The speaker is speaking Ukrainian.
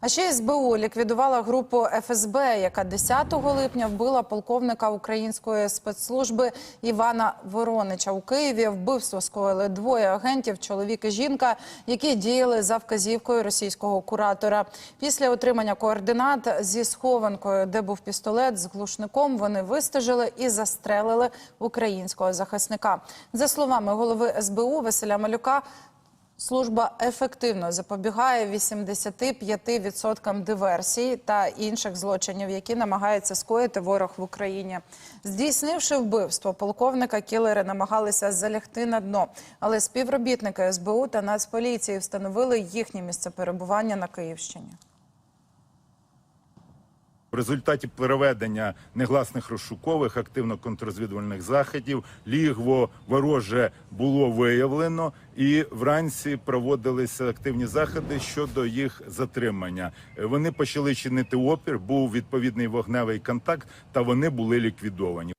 А ще СБУ ліквідувала групу ФСБ, яка 10 липня вбила полковника української спецслужби Івана Воронича у Києві. Вбивство скоїли двоє агентів, чоловік і жінка, які діяли за вказівкою російського куратора. Після отримання координат зі схованкою, де був пістолет з глушником, вони вистежили і застрелили українського захисника. За словами голови СБУ Василя Малюка. Служба ефективно запобігає 85% диверсій та інших злочинів, які намагається скоїти ворог в Україні. Здійснивши вбивство, полковника кілери намагалися залягти на дно, але співробітники СБУ та Нацполіції встановили їхнє місце перебування на Київщині. В результаті переведення негласних розшукових активно-контррозвідувальних заходів лігво вороже було виявлено, і вранці проводилися активні заходи щодо їх затримання. Вони почали чинити опір, був відповідний вогневий контакт, та вони були ліквідовані.